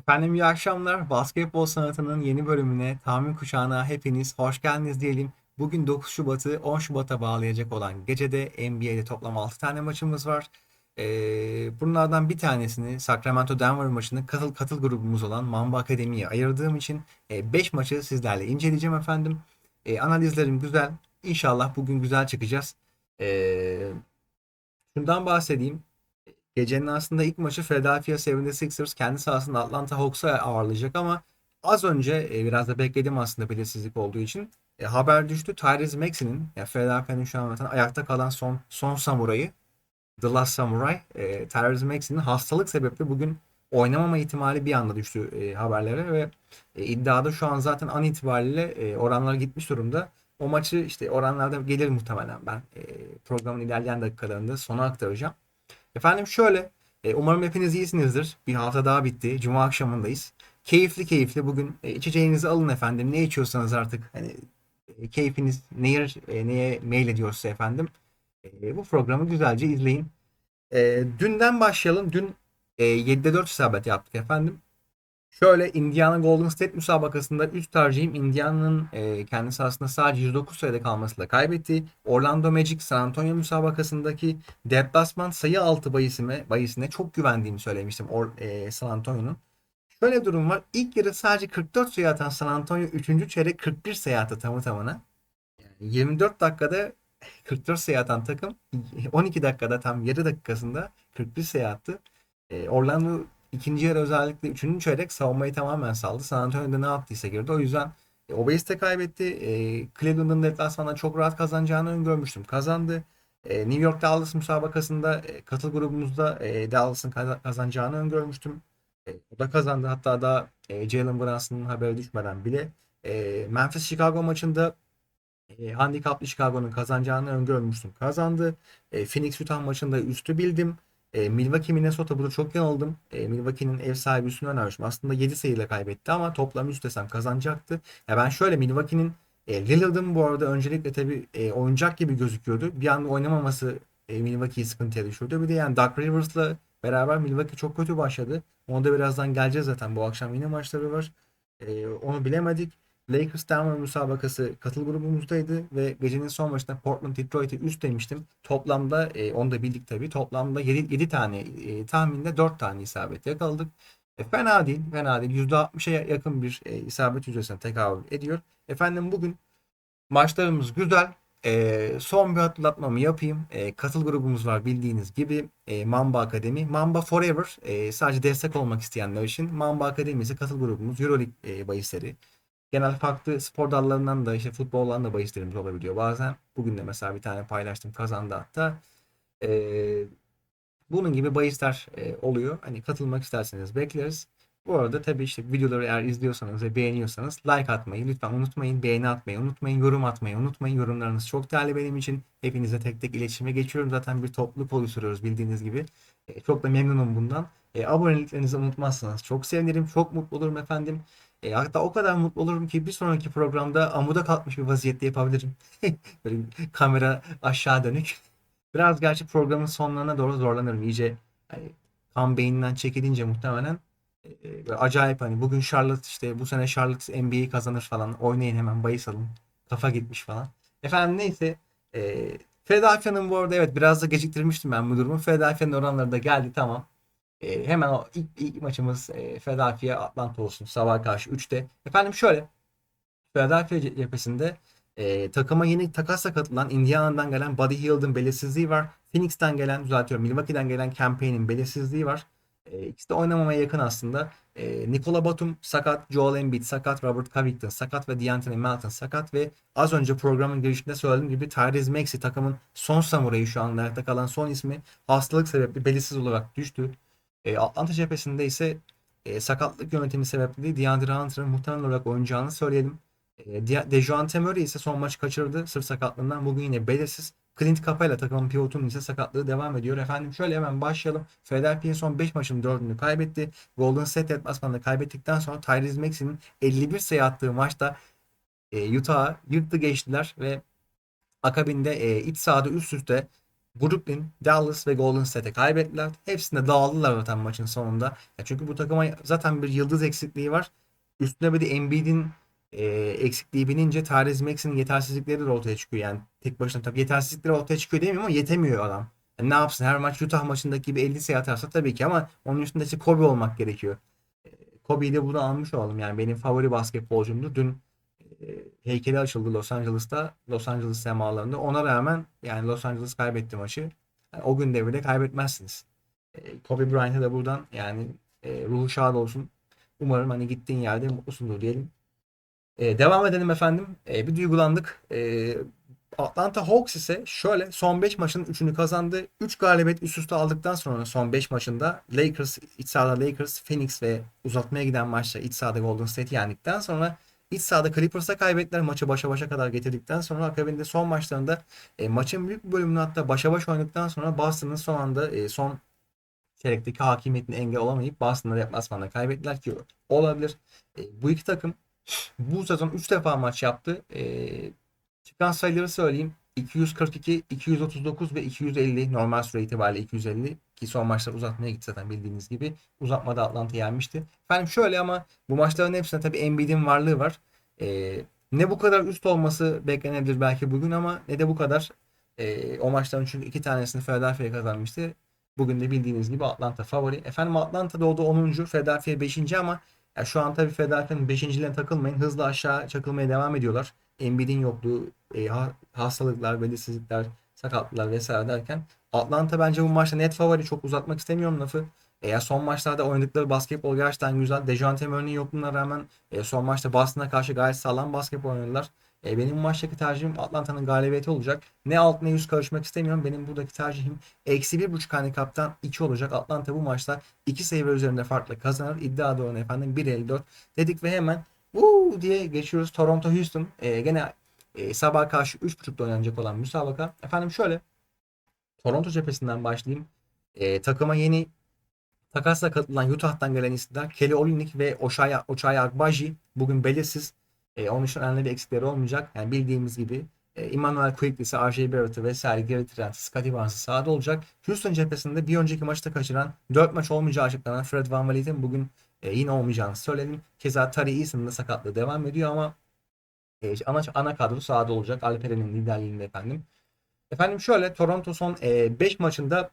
Efendim iyi akşamlar. Basketbol sanatının yeni bölümüne, tahmin kuşağına hepiniz hoş geldiniz diyelim. Bugün 9 Şubat'ı 10 Şubat'a bağlayacak olan gecede NBA'de toplam 6 tane maçımız var. Ee, bunlardan bir tanesini Sacramento Denver maçını katıl katıl grubumuz olan Mamba Akademi'ye ayırdığım için 5 maçı sizlerle inceleyeceğim efendim. Ee, analizlerim güzel. İnşallah bugün güzel çıkacağız. Ee, şundan bahsedeyim. Gecenin aslında ilk maçı Philadelphia 76ers kendi sahasında Atlanta Hawks'u ağırlayacak ama az önce e, biraz da bekledim aslında belirsizlik olduğu için. E, haber düştü. Tyrese Maxey'nin yani Philadelphia'nın şu an ayakta kalan son son samurayı The Last Samurai e, Tyrese Maxey'nin hastalık sebeple bugün oynamama ihtimali bir anda düştü e, haberlere ve e, iddiada şu an zaten an itibariyle e, oranlar gitmiş durumda. O maçı işte oranlarda gelir muhtemelen ben e, programın ilerleyen dakikalarında sona aktaracağım. Efendim şöyle, e, umarım hepiniz iyisinizdir. Bir hafta daha bitti. Cuma akşamındayız. Keyifli keyifli bugün e, içeceğinizi alın efendim. Ne içiyorsanız artık hani e, keyfiniz neye, e, neye mail ediyorsa efendim. Bu programı güzelce izleyin. Dünden başlayalım. Dün e, 7'de 4 isabet yaptık efendim. Şöyle Indiana Golden State müsabakasında üst tercihim Indiana'nın e, kendi sahasında sadece 109 sayıda kalmasıyla kaybetti. Orlando Magic San Antonio müsabakasındaki deplasman sayı altı bayisime, bayisine çok güvendiğimi söylemiştim Or, e, San Antonio'nun. Şöyle bir durum var. İlk yarı sadece 44 sayı atan San Antonio 3. çeyrek 41 sayı attı tamı tamına. Yani 24 dakikada 44 sayı atan takım 12 dakikada tam yarı dakikasında 41 sayı attı. E, Orlando İkinci yarı özellikle üçüncü çeyrek savunmayı tamamen saldı. San Antonio'da ne yaptıysa girdi. O yüzden e, Obeyiste kaybetti. E, Cleveland'ın deplasmanda çok rahat kazanacağını öngörmüştüm. Kazandı. E, New York Dallas müsabakasında e, katıl grubumuzda e, Dallas'ın kazanacağını öngörmüştüm. E, o da kazandı. Hatta da e, Jalen Brunson'ın haberi düşmeden bile e, Memphis Chicago maçında e, handikaplı Chicago'nun kazanacağını öngörmüştüm. Kazandı. E, Phoenix Utah maçında üstü bildim. E, Milwaukee Minnesota burada çok yanıldım. E, Milwaukee'nin ev sahibi üstünü önermiştim. Aslında 7 sayıyla kaybetti ama toplam üst desem kazanacaktı. Ya ben şöyle Milwaukee'nin e, Lillard'ın bu arada öncelikle tabii e, oyuncak gibi gözüküyordu. Bir anda oynamaması e, Milwaukee'yi sıkıntıya düşürdü. Bir de yani Doug Rivers'la beraber Milwaukee çok kötü başladı. Onu da birazdan geleceğiz zaten. Bu akşam yine maçları var. E, onu bilemedik. Lakers Denver müsabakası katıl grubumuzdaydı ve gecenin son maçında Portland Detroit'i üst demiştim. Toplamda e, onu da bildik tabii. Toplamda 7, 7 tane e, tahminde 4 tane isabet yakaladık. E, fena değil, fena değil. %60'a yakın bir e, isabet yüzdesine tekabül ediyor. Efendim bugün maçlarımız güzel. E, son bir hatırlatmamı yapayım. E, katıl grubumuz var bildiğiniz gibi. E, Mamba Akademi. Mamba Forever. E, sadece destek olmak isteyenler için. Mamba Akademi ise katıl grubumuz. Euroleague e, bahisleri. Genel farklı spor dallarından da işte futboldan da bahislerimiz olabiliyor bazen. Bugün de mesela bir tane paylaştım kazandı hatta. Ee, bunun gibi bahisler e, oluyor. Hani katılmak isterseniz bekleriz. Bu arada tabii işte videoları eğer izliyorsanız ve beğeniyorsanız like atmayı lütfen unutmayın. Beğeni atmayı unutmayın. Yorum atmayı unutmayın. Yorumlarınız çok değerli benim için. Hepinize tek tek iletişime geçiyorum. Zaten bir topluluk oluşturuyoruz bildiğiniz gibi. E, çok da memnunum bundan. E, aboneliklerinizi unutmazsanız çok sevinirim. Çok mutlu olurum efendim. E, hatta o kadar mutlu olurum ki bir sonraki programda amuda kalkmış bir vaziyette yapabilirim. Böyle kamera aşağı dönük. Biraz gerçi programın sonlarına doğru zorlanırım. İyice hani, kan beyninden çekilince muhtemelen e, böyle acayip hani bugün Charlotte işte bu sene Charlotte NBA'yi kazanır falan. Oynayın hemen bahis alın. Kafa gitmiş falan. Efendim neyse e, Philadelphia'nın bu arada evet biraz da geciktirmiştim ben bu durumu. Philadelphia'nın oranları da geldi tamam. E, hemen o ilk, ilk maçımız e, Philadelphia Atlanta olsun sabah karşı 3'te. Efendim şöyle Philadelphia cephesinde e, takıma yeni takasla katılan Indiana'dan gelen Buddy Hield'ın belirsizliği var. Phoenix'ten gelen düzeltiyorum Milwaukee'den gelen Campaign'in belirsizliği var. E, ikisi de oynamamaya yakın aslında. E, Nikola Batum sakat, Joel Embiid sakat, Robert Covington sakat ve De'Anthony Melton sakat ve az önce programın girişinde söylediğim gibi Tyrese Maxey takımın son samurayı şu an kalan son ismi hastalık sebepli belirsiz olarak düştü. E, Atlanta cephesinde ise e, sakatlık yönetimi sebeple DeAndre Hunter'ın muhtemel olarak oynayacağını söyleyelim. E, Dejounte Murray ise son maç kaçırdı sırf sakatlığından. Bugün yine belirsiz. Clint Capela takımın pivotunun ise sakatlığı devam ediyor. Efendim şöyle hemen başlayalım. Philadelphia son 5 maçın 4'ünü kaybetti. Golden State deplasmanında kaybettikten sonra Tyrese Maxey'nin 51 sayı attığı maçta e, Utah'a yırttı geçtiler ve akabinde e, iç sahada üst üste Brooklyn, Dallas ve Golden State'e kaybettiler. Hepsinde dağıldılar zaten maçın sonunda. Ya çünkü bu takıma zaten bir yıldız eksikliği var. Üstüne bir de Embiid'in e, eksikliği binince Tyrese Maxey'nin yetersizlikleri de ortaya çıkıyor. Yani tek başına tabii yetersizlikleri ortaya çıkıyor demiyorum ama yetemiyor adam. Yani ne yapsın her maç Utah maçındaki gibi 50 sayı atarsa tabii ki ama onun üstünde işte Kobe olmak gerekiyor. E, Kobe'yi de bunu almış olalım. Yani benim favori basketbolcumdu. Dün heykeli açıldı Los Angeles'ta. Los Angeles semalarında. Ona rağmen yani Los Angeles kaybetti maçı. Yani o gün bile kaybetmezsiniz. E, Kobe Bryant'a da buradan yani e, ruhu şad olsun. Umarım hani gittiğin yerde mutlusundur diyelim. E, devam edelim efendim. Bir duygulandık. Atlanta Hawks ise şöyle son 5 maçın 3'ünü kazandı. 3 galibiyet üst üste aldıktan sonra son 5 maçında Lakers, iç sahada Lakers, Phoenix ve uzatmaya giden maçta iç sahada Golden State'i yendikten sonra iç sahada Clippers'a kaybettiler. Maçı başa başa kadar getirdikten sonra akabinde son maçlarında e, maçın büyük bir bölümünü hatta başa baş oynadıktan sonra Boston'ın son anda e, son çeyrekteki hakimiyetini engel olamayıp Boston'da deplasmanda kaybettiler ki olabilir. E, bu iki takım bu sezon 3 defa maç yaptı. E, çıkan sayıları söyleyeyim. 242, 239 ve 250 normal süre itibariyle 250 ki son maçlar uzatmaya gitti zaten bildiğiniz gibi. Uzatmada Atlanta yenmişti. Efendim şöyle ama bu maçların hepsinde tabii Embiid'in varlığı var. Ee, ne bu kadar üst olması beklenebilir belki bugün ama ne de bu kadar. Ee, o maçların çünkü iki tanesini Philadelphia kazanmıştı. Bugün de bildiğiniz gibi Atlanta favori. Efendim Atlanta'da oldu 10. Philadelphia 5. ama ya şu an tabii Philadelphia'nın 5.liğine takılmayın. Hızlı aşağı çakılmaya devam ediyorlar. Embiid'in yokluğu, e, ha- hastalıklar, belirsizlikler, sakatlıklar vesaire derken Atlanta bence bu maçta net favori. Çok uzatmak istemiyorum lafı. Eğer son maçlarda oynadıkları basketbol gerçekten güzel. Dejounte Murray'nin yokluğuna rağmen e, son maçta Boston'a karşı gayet sağlam basketbol oynadılar. E, benim maçtaki tercihim Atlanta'nın galibiyeti olacak. Ne alt ne üst karışmak istemiyorum. Benim buradaki tercihim eksi bir buçuk handikaptan 2 olacak. Atlanta bu maçta 2 sayı üzerinde farklı kazanır. İddia doğru efendim 1.54 dedik ve hemen Woo diye geçiyoruz. Toronto Houston. E, gene e, sabah karşı 3.30'da oynanacak olan müsabaka. Efendim şöyle. Toronto cephesinden başlayayım. E, takıma yeni takasla katılan Utah'tan gelen isimler Kelly Olynyk ve Oshaya, Ochai Agbaji bugün belirsiz. E, onun için önemli bir eksikleri olmayacak. Yani bildiğimiz gibi e, Emmanuel Quigley'si, R.J. Barrett'ı vesaire geri Trent, Scottie Barnes'ı sahada olacak. Houston cephesinde bir önceki maçta kaçıran 4 maç olmayacağı açıklanan Fred Van Vliet'in bugün e, yine olmayacağını söyledim. Keza Tari Eason'ın da sakatlığı devam ediyor ama e, ana, ana kadro sahada olacak. Alperen'in liderliğinde efendim. Efendim şöyle Toronto son 5 maçında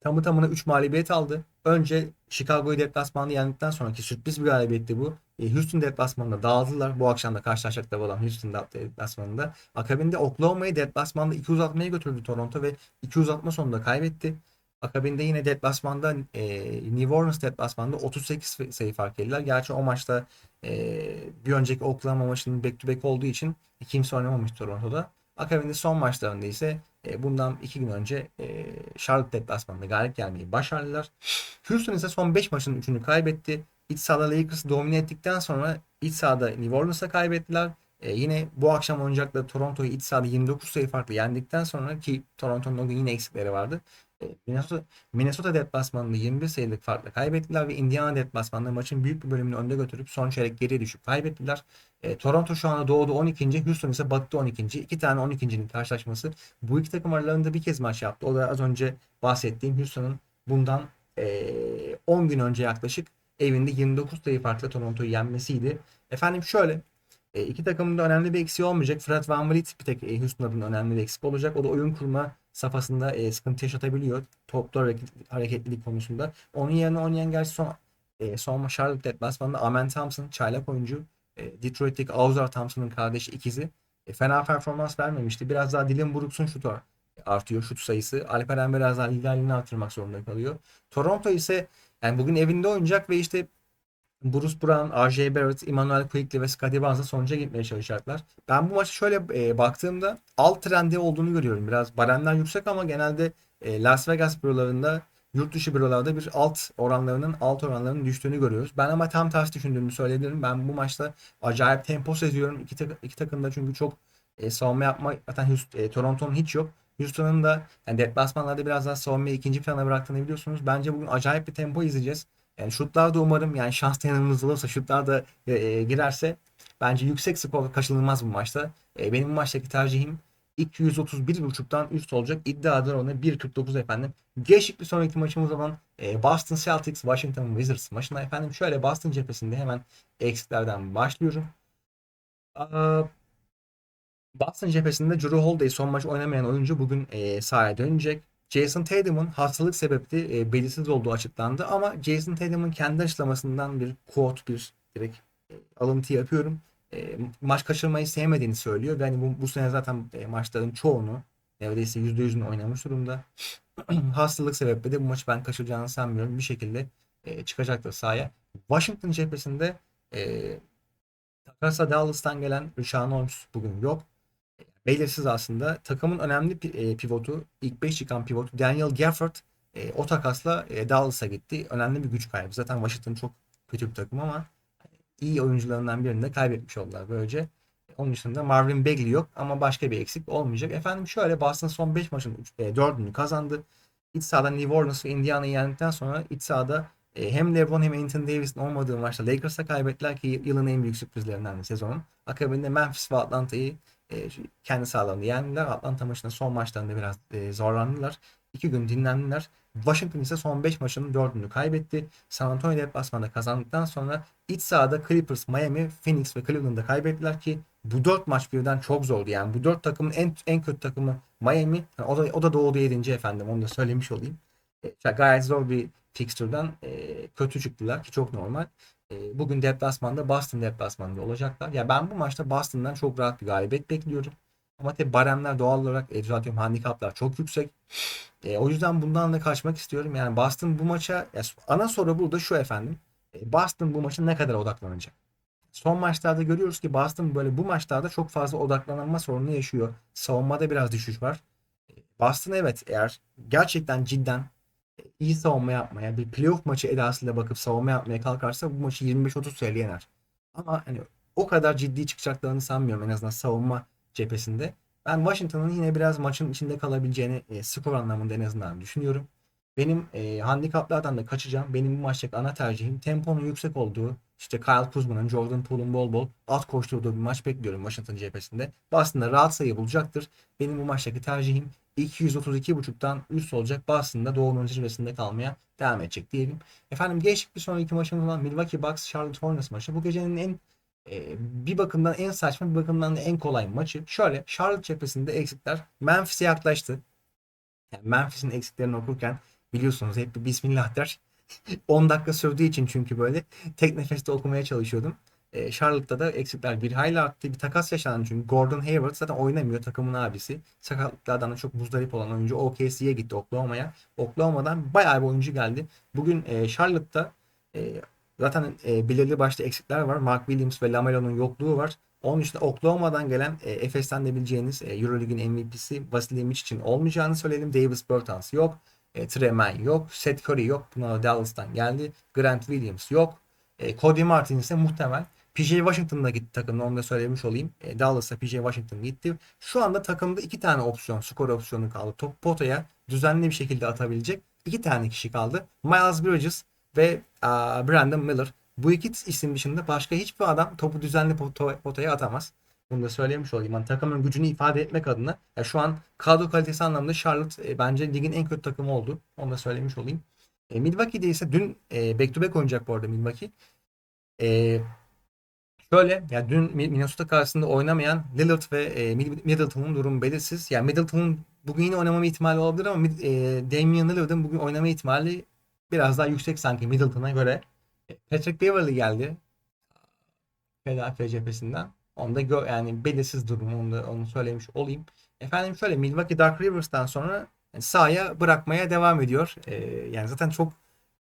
tamı tamına 3 mağlubiyet aldı. Önce Chicago'yu deplasmanda yendikten sonraki sürpriz bir galibiyetti bu. E, Houston deplasmanında dağıldılar. Bu akşam da karşılaşacaklar olan Houston deplasmanında. Akabinde Oklahoma'yı deplasmanda 2 uzatmaya götürdü Toronto ve 2 uzatma sonunda kaybetti. Akabinde yine deplasmanda e, New Orleans deplasmanda 38 sayı fark ettiler. Gerçi o maçta e, bir önceki Oklahoma maçının back to back olduğu için kimse oynamamış Toronto'da. Akabinde son maçlarında ise e, bundan iki gün önce e, Charlotte deplasmanında galip gelmeyi başardılar. Houston ise son 5 maçın 3'ünü kaybetti. İç sahada Lakers'ı domine ettikten sonra iç sahada New Orleans'a kaybettiler. E, yine bu akşam oynayacakları Toronto'yu iç sahada 29 sayı farklı yendikten sonra ki Toronto'nun o gün yine eksikleri vardı. Minnesota, Minnesota deplasmanında 21 sayılık farkla kaybettiler ve Indiana deplasmanında maçın büyük bir bölümünü önde götürüp son çeyrek geriye düşüp kaybettiler. E, Toronto şu anda doğuda 12. Houston ise batıda 12. İki tane 12.'nin karşılaşması. Bu iki takım aralarında bir kez maç yaptı. O da az önce bahsettiğim Houston'ın bundan e, 10 gün önce yaklaşık evinde 29 sayı farkla Toronto'yu yenmesiydi. Efendim şöyle e, iki takımın da önemli bir eksiği olmayacak. Fred Van Vliet bir tek e, Houston adına önemli bir eksik olacak. O da oyun kurma safhasında e, sıkıntı yaşatabiliyor. Toplu hareket, hareketlilik konusunda. Onun yerine oynayan gerçi son e, son Charlotte deplasmanında Amen Thompson çaylak oyuncu. E, Detroit'teki Auzer Thompson'ın kardeşi ikizi. E, fena performans vermemişti. Biraz daha Dylan Brooks'un şutu artıyor şut sayısı. Alperen biraz daha liderliğini artırmak zorunda kalıyor. Toronto ise yani bugün evinde oynayacak ve işte Bruce Brown, R.J. Barrett, Emmanuel Quigley ve Scottie Barnes'la sonuca gitmeye çalışacaklar. Ben bu maçı şöyle e, baktığımda alt trendi olduğunu görüyorum. Biraz baremler yüksek ama genelde e, Las Vegas bürolarında yurt dışı bürolarda bir alt oranlarının alt oranlarının düştüğünü görüyoruz. Ben ama tam ters düşündüğümü söyleyebilirim. Ben bu maçta acayip tempo seziyorum. İki, tak iki takım da çünkü çok e, savunma yapma zaten Houston, e, Toronto'nun hiç yok. Houston'ın da yani deplasmanlarda biraz daha savunmayı ikinci plana bıraktığını biliyorsunuz. Bence bugün acayip bir tempo izleyeceğiz. Yani şutlar da umarım yani şans yanımızda olursa şutlar da e, e, girerse bence yüksek skor kaçınılmaz bu maçta. E, benim bu maçtaki tercihim 231.5'tan üst olacak. İddialar ona 1.49 efendim. Geçtik bir sonraki maçımız olan e, Boston Celtics Washington Wizards maçına efendim. Şöyle Boston cephesinde hemen eksiklerden başlıyorum. Aa, Boston cephesinde Drew Holiday son maç oynamayan oyuncu bugün e, sahaya dönecek. Jason Tatum'un hastalık sebepli e, belirsiz olduğu açıklandı ama Jason Tatum'un kendi açıklamasından bir quote bir direkt e, alıntı yapıyorum. E, maç kaçırmayı sevmediğini söylüyor ve hani bu, bu sene zaten e, maçların çoğunu neredeyse %100'ünü oynamış durumda. hastalık sebeple de bu maçı ben kaçıracağını sanmıyorum. Bir şekilde e, çıkacaktır sahaya. Washington cephesinde e, takasla Dallas'tan gelen Richard Holmes bugün yok belirsiz aslında. Takımın önemli e, pivotu, ilk 5 çıkan pivotu Daniel Gafford e, o takasla e, Dallas'a gitti. Önemli bir güç kaybı. Zaten Washington çok kötü bir takım ama iyi oyuncularından birini de kaybetmiş oldular böylece. Onun dışında Marvin Bagley yok ama başka bir eksik olmayacak. Efendim şöyle Boston son 5 maçın 4'ünü kazandı. İç sahada New Orleans ve Indiana'yı yendikten sonra iç sahada e, hem LeBron hem Anthony Davis'in olmadığı maçta Lakers'a kaybettiler ki yılın en büyük sürprizlerinden de sezonun. Akabinde Memphis ve Atlanta'yı e, kendi sahalarında yendiler. Atlanta maçında son maçlarında biraz e, zorlandılar. İki gün dinlendiler. Washington ise son 5 maçının 4'ünü kaybetti. San Antonio deplasmanda kazandıktan sonra iç sahada Clippers, Miami, Phoenix ve Cleveland'da kaybettiler ki bu 4 maç birden çok zordu. Yani bu 4 takımın en en kötü takımı Miami. Yani o da o da doğuda 7. efendim. Onu da söylemiş olayım. E, gayet zor bir fixture'dan e, kötü çıktılar ki çok normal. E, bugün deplasmanda Boston deplasmanda olacaklar. Ya ben bu maçta Boston'dan çok rahat bir galibiyet bekliyorum. Ama tabi baremler doğal olarak e, düzeltiyorum handikaplar çok yüksek. E, o yüzden bundan da kaçmak istiyorum. Yani Boston bu maça ya, ana soru burada şu efendim. E, Boston bu maçın ne kadar odaklanacak? Son maçlarda görüyoruz ki Boston böyle bu maçlarda çok fazla odaklanma sorunu yaşıyor. Savunmada biraz düşüş var. E, Boston evet eğer gerçekten cidden iyi savunma yapmaya, bir playoff maçı edasıyla bakıp savunma yapmaya kalkarsa bu maçı 25-30 sayılı yener. Ama hani o kadar ciddi çıkacaklarını sanmıyorum en azından savunma cephesinde. Ben Washington'ın yine biraz maçın içinde kalabileceğini e, skor anlamında en azından düşünüyorum. Benim e, handikaplardan da kaçacağım. Benim bu maçtaki ana tercihim temponun yüksek olduğu, işte Kyle Kuzma'nın, Jordan Poole'un bol bol at koşturduğu bir maç bekliyorum Washington cephesinde. Boston'da rahat sayı bulacaktır. Benim bu maçtaki tercihim 232.5'tan üst olacak. Boston'da Doğu'nun zirvesinde kalmaya devam edecek diyelim. Efendim geçtik bir sonraki maçımız olan Milwaukee Bucks Charlotte Hornets maçı. Bu gecenin en e, bir bakımdan en saçma bir bakımdan da en kolay maçı. Şöyle Charlotte cephesinde eksikler Memphis'e yaklaştı. Yani Memphis'in eksiklerini okurken biliyorsunuz hep bir bismillah der. 10 dakika sürdüğü için çünkü böyle tek nefeste okumaya çalışıyordum. E, Charlotte'da da eksikler bir hayli arttı. Bir takas yaşandı çünkü Gordon Hayward zaten oynamıyor takımın abisi. Sakatlıklardan da çok muzdarip olan oyuncu OKC'ye gitti Oklahoma'ya. Oklahoma'dan bayağı bir oyuncu geldi. Bugün e, Charlotte'da e, zaten e, belirli başta eksikler var. Mark Williams ve Lamelo'nun yokluğu var. Onun dışında Oklahoma'dan gelen e, Efes'ten de bileceğiniz e, Euroleague'in MVP'si Vasilij için olmayacağını söyledim. Davis Bertans yok. E, Treman yok. Seth Curry yok. Buna Dallas'tan geldi. Grant Williams yok. E, Cody Martin ise muhtemel. PJ Washington'da gitti takımda onu da söylemiş olayım. E, Dallas'a PJ Washington gitti. Şu anda takımda iki tane opsiyon, skor opsiyonu kaldı. Top potaya düzenli bir şekilde atabilecek iki tane kişi kaldı. Miles Bridges ve a, Brandon Miller. Bu iki isim dışında başka hiçbir adam topu düzenli pot- potaya atamaz. Bunu da söylemiş olayım. Yani takımın gücünü ifade etmek adına ya şu an kadro kalitesi anlamında Charlotte e, bence ligin en kötü takımı oldu. Onu da söylemiş olayım. E, Milwaukee'de ise dün e, back to back oynayacak bu arada Milwaukee. E, Şöyle yani dün Minnesota karşısında oynamayan Lillard ve e, Middleton'un durumu belirsiz. Yani Middleton'un bugün yine oynamama ihtimali olabilir ama e, Damian Lillard'ın bugün oynama ihtimali biraz daha yüksek sanki Middleton'a göre. E, Patrick Beverly geldi. Philadelphia cephesinden. Onu da gö- yani belirsiz durumu onu da onu söylemiş olayım. Efendim şöyle Milwaukee Dark Rivers'tan sonra yani sahaya bırakmaya devam ediyor. E, yani zaten çok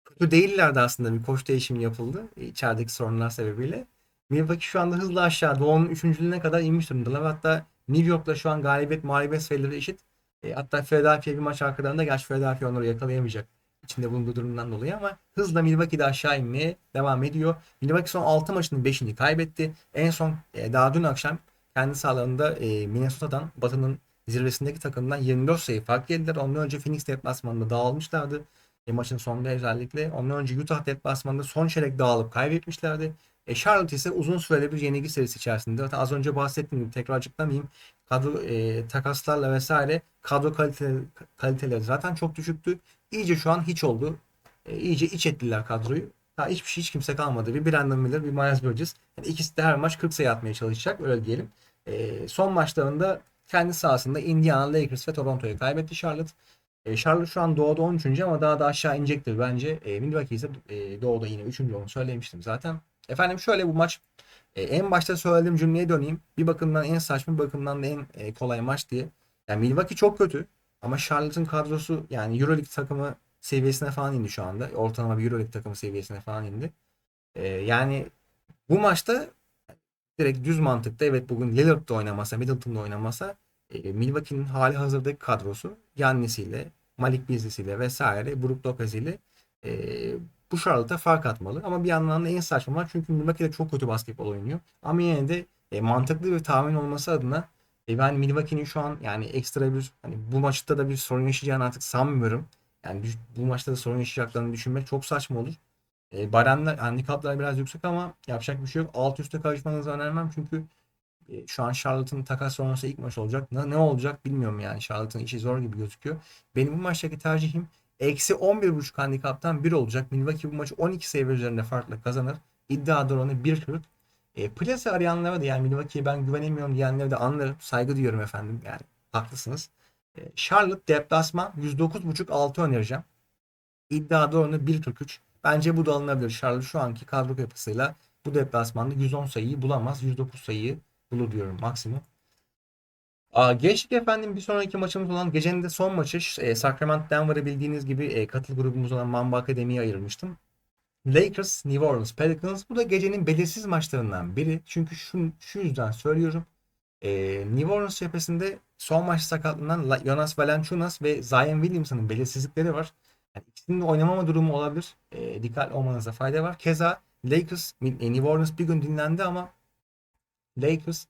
kötü değillerdi aslında bir koç değişimi yapıldı içerideki sorunlar sebebiyle. Milwaukee şu anda hızla aşağı. Doğu'nun üçüncülüğüne kadar inmiş durumdalar. Hatta New York'la şu an galibiyet mağlubiyet sayıları eşit. E, hatta Philadelphia bir maç arkalarında gerçi Philadelphia onları yakalayamayacak. içinde bulunduğu durumdan dolayı ama hızla Milwaukee de aşağı inmeye devam ediyor. Milwaukee son 6 maçının 5'ini kaybetti. En son e, daha dün akşam kendi sahalarında e, Minnesota'dan Batı'nın zirvesindeki takımdan 24 sayı fark yediler. Ondan önce Phoenix deplasmanında dağılmışlardı. E, maçın sonunda özellikle. Ondan önce Utah deplasmanında son çeyrek dağılıp kaybetmişlerdi. E, Charlotte ise uzun süreli bir yenilgi serisi içerisinde. Zaten az önce bahsettiğim gibi tekrar açıklamayayım. Kadro e, takaslarla vesaire kadro kalite, kaliteleri zaten çok düşüktü. İyice şu an hiç oldu. E, iyice iç ettiler kadroyu. Ha, hiçbir şey hiç kimse kalmadı. Bir Brandon Miller, bir Miles Bridges. Yani ikisi de her maç 40 sayı atmaya çalışacak. Öyle diyelim. E, son maçlarında kendi sahasında Indiana, Lakers ve Toronto'yu kaybetti Charlotte. E, Charlotte şu an doğuda 13. ama daha da aşağı inecektir bence. E, Milwaukee ise e, doğuda yine 3. onu söylemiştim zaten. Efendim şöyle bu maç e, en başta söylediğim cümleye döneyim. Bir bakımdan en saçma bir bakımdan da en e, kolay maç diye. Yani Milwaukee çok kötü ama Charlotte'ın kadrosu yani Euroleague takımı seviyesine falan indi şu anda. Ortalama bir Euroleague takımı seviyesine falan indi. E, yani bu maçta direkt düz mantıkta evet bugün Lillard da oynamasa, Middleton da oynamasa e, Milwaukee'nin hali hazırdaki kadrosu Yannis'iyle, Malik Beasley'siyle vesaire, Brook Lopez ile e, bu Charlotte'a fark atmalı. Ama bir yandan da en saçma maç çünkü Milwaukee de çok kötü basketbol oynuyor. Ama yine de e, mantıklı bir tahmin olması adına e, ben Milwaukee'nin şu an yani ekstra bir hani bu maçta da bir sorun yaşayacağını artık sanmıyorum. Yani bu maçta da sorun yaşayacaklarını düşünmek çok saçma olur. E, baremler, handikaplar biraz yüksek ama yapacak bir şey yok. Alt üstte karışmanızı önermem çünkü e, şu an Charlotte'ın takas sonrası ilk maç olacak. Ne, ne olacak bilmiyorum yani. Charlotte'ın işi zor gibi gözüküyor. Benim bu maçtaki tercihim eksi 11.5 handikaptan 1 olacak. Milwaukee bu maçı 12 sayı üzerinde farklı kazanır. İddia oranı 1.40. E, plase arayanlara da yani Milwaukee'ye ben güvenemiyorum diyenlere de anlarım. Saygı duyuyorum efendim. Yani haklısınız. E, Charlotte deplasman 109.5 6 önereceğim. İddia oranı 1.43. Bence bu da alınabilir. Charlotte şu anki kadro yapısıyla bu deplasmanda 110 sayıyı bulamaz. 109 sayıyı bulur diyorum maksimum. Aa, efendim bir sonraki maçımız olan gecenin de son maçı e, Sacramento Denver'ı bildiğiniz gibi e, katıl grubumuz olan Mamba Akademi'ye ayırmıştım. Lakers, New Orleans Pelicans bu da gecenin belirsiz maçlarından biri. Çünkü şu, şu yüzden söylüyorum. E, New Orleans cephesinde son maç sakatlanan Jonas Valanciunas ve Zion Williamson'ın belirsizlikleri var. Yani ikisinin de oynamama durumu olabilir. E, dikkat olmanıza fayda var. Keza Lakers, New Orleans bir gün dinlendi ama Lakers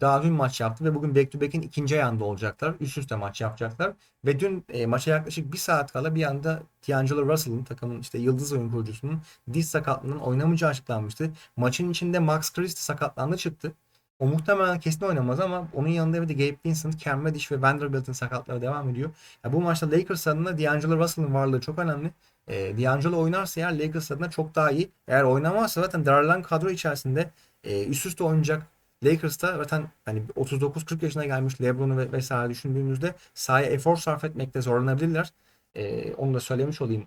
daha dün maç yaptı ve bugün back to back'in ikinci ayağında olacaklar. Üst üste maç yapacaklar. Ve dün e, maça yaklaşık bir saat kala bir anda D'Angelo Russell'ın takımın işte yıldız oyun kurucusunun diz sakatlığının oynamayacağı açıklanmıştı. Maçın içinde Max Christie sakatlandı çıktı. O muhtemelen kesin oynamaz ama onun yanında bir de Gabe Vincent, Cam Reddish ve Vanderbilt'in sakatları devam ediyor. Ya bu maçta Lakers adına D'Angelo Russell'ın varlığı çok önemli. E, D'Angelo oynarsa eğer Lakers adına çok daha iyi. Eğer oynamazsa zaten daralan kadro içerisinde e, üst üste oynayacak Lakers'ta zaten hani 39-40 yaşına gelmiş LeBron'u ve vesaire düşündüğümüzde sahaya efor sarf etmekte zorlanabilirler. Ee, onu da söylemiş olayım.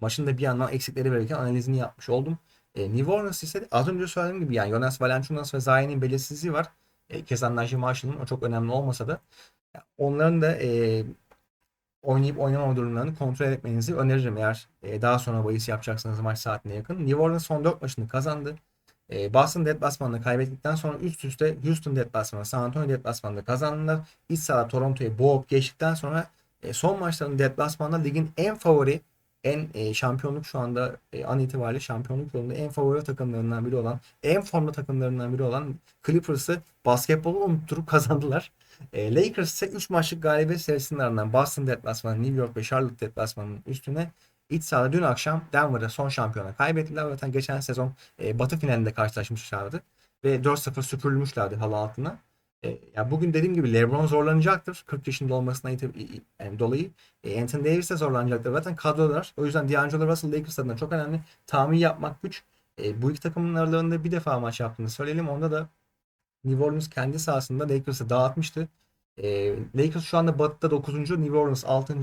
Maçın da bir yandan eksikleri verirken analizini yapmış oldum. E, New Orleans ise az önce söylediğim gibi yani Jonas Valanciunas ve Zion'in belirsizliği var. E, keza Najee o çok önemli olmasa da onların da e, oynayıp oynamama durumlarını kontrol etmenizi öneririm eğer e, daha sonra bahis yapacaksanız maç saatine yakın. New Orleans son 4 maçını kazandı. E, Boston deplasmanında kaybettikten sonra üst üste Houston deplasmanı, San Antonio deplasmanında kazandılar. İç sahada Toronto'yu boğup geçtikten sonra e, son maçlarında deplasmanda ligin en favori en e, şampiyonluk şu anda e, an itibariyle şampiyonluk yolunda en favori takımlarından biri olan, en formda takımlarından biri olan Clippers'ı basketbolu unutturup kazandılar. E, Lakers ise 3 maçlık galibiyet serisinin ardından Boston deplasmanı, New York ve Charlotte deplasmanının üstüne İç sahada dün akşam Denver'da son şampiyona kaybettiler. Zaten geçen sezon e, Batı finalinde karşılaşmışlardı. Ve 4-0 süpürülmüşlerdi halı altına. E, ya bugün dediğim gibi LeBron zorlanacaktır. 40 yaşında olmasına yani dolayı. E, Anthony Davis de zorlanacaktır. Zaten kadrolar. O yüzden D'Angelo Russell Lakers adına çok önemli. Tahmin yapmak güç. E, bu iki takımın aralarında bir defa maç yaptığını söyleyelim. Onda da New Orleans kendi sahasında Lakers'ı dağıtmıştı. E, Lakers şu anda Batı'da 9. New Orleans 6.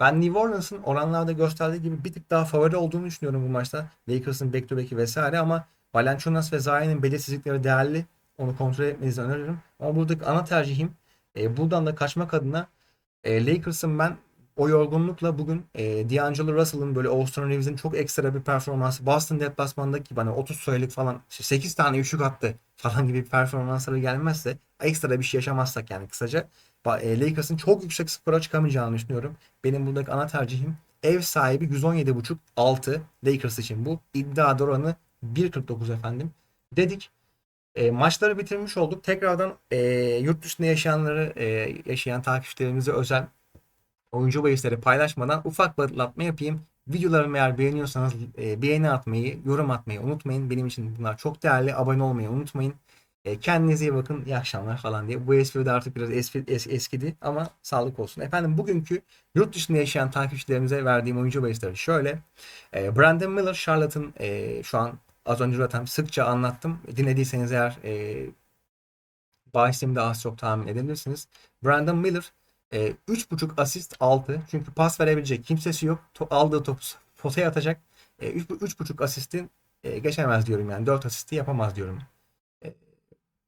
Ben New Orleans'ın oranlarda gösterdiği gibi bir tık daha favori olduğunu düşünüyorum bu maçta. Lakers'ın back to back'i vesaire ama Valanciunas ve Zion'in belirsizlikleri değerli. Onu kontrol etmenizi öneririm. Ama buradaki ana tercihim e, buradan da kaçmak adına e, Lakers'ın ben o yorgunlukla bugün e, D'Angelo Russell'ın böyle Austin Reeves'in çok ekstra bir performansı Boston deplasmandaki bana 30 sayılık falan 8 tane üçlük attı falan gibi performansları gelmezse ekstra bir şey yaşamazsak yani kısaca e, Lakers'ın çok yüksek skora çıkamayacağını düşünüyorum. Benim buradaki ana tercihim ev sahibi 117.5 6 Lakers için bu. iddia oranı 1.49 efendim. Dedik. E, maçları bitirmiş olduk. Tekrardan e, yurt dışında yaşayanları e, yaşayan takipçilerimize özel oyuncu bahisleri paylaşmadan ufak bir hatırlatma yapayım. Videolarımı eğer beğeniyorsanız e, beğeni atmayı, yorum atmayı unutmayın. Benim için bunlar çok değerli. Abone olmayı unutmayın. E, kendinize iyi bakın. İyi akşamlar falan diye. Bu espri de artık biraz eski, es- eskidi ama sağlık olsun. Efendim bugünkü yurt dışında yaşayan takipçilerimize verdiğim oyuncu bahisleri şöyle. E, Brandon Miller, Charlotte'ın e, şu an az önce zaten sıkça anlattım. Dinlediyseniz eğer e, bahisimi de az çok tahmin edebilirsiniz. Brandon Miller e, 3.5 asist 6. Çünkü pas verebilecek kimsesi yok. To- aldığı topu potaya atacak. E, 3.5 asistin e, geçemez diyorum yani. 4 asisti yapamaz diyorum. E,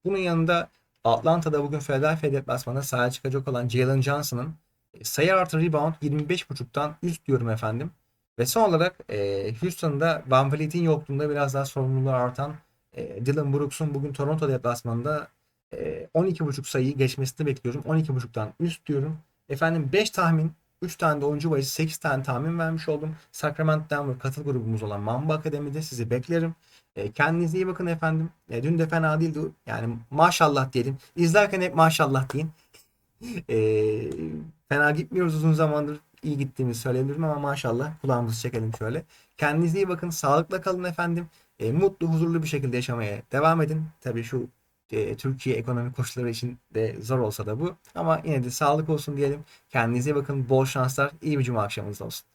bunun yanında Atlanta'da bugün Philadelphia deplasmanında sahaya çıkacak olan Jalen Johnson'ın e, sayı artı rebound 25.5'tan üst diyorum efendim. Ve son olarak e, Houston'da Van Vliet'in yokluğunda biraz daha sorumluluğu artan e, Dylan Brooks'un bugün Toronto deplasmanında 12.5 sayıyı geçmesini bekliyorum. 12.5'tan üst diyorum. Efendim 5 tahmin, 3 tane de oyuncu bahisi 8 tane tahmin vermiş oldum. Sacramento Denver katıl grubumuz olan Mamba Akademi'de sizi beklerim. E, kendinize iyi bakın efendim. E, dün de fena değildi. Yani maşallah diyelim. İzlerken hep maşallah deyin. E, fena gitmiyoruz uzun zamandır. iyi gittiğimizi söyleyebilirim ama maşallah kulağımızı çekelim şöyle. Kendinize iyi bakın. Sağlıkla kalın efendim. E, mutlu, huzurlu bir şekilde yaşamaya devam edin. Tabii şu e, Türkiye ekonomik koşulları için de zor olsa da bu. Ama yine de sağlık olsun diyelim. Kendinize bakın. Bol şanslar. İyi bir cuma akşamınız olsun.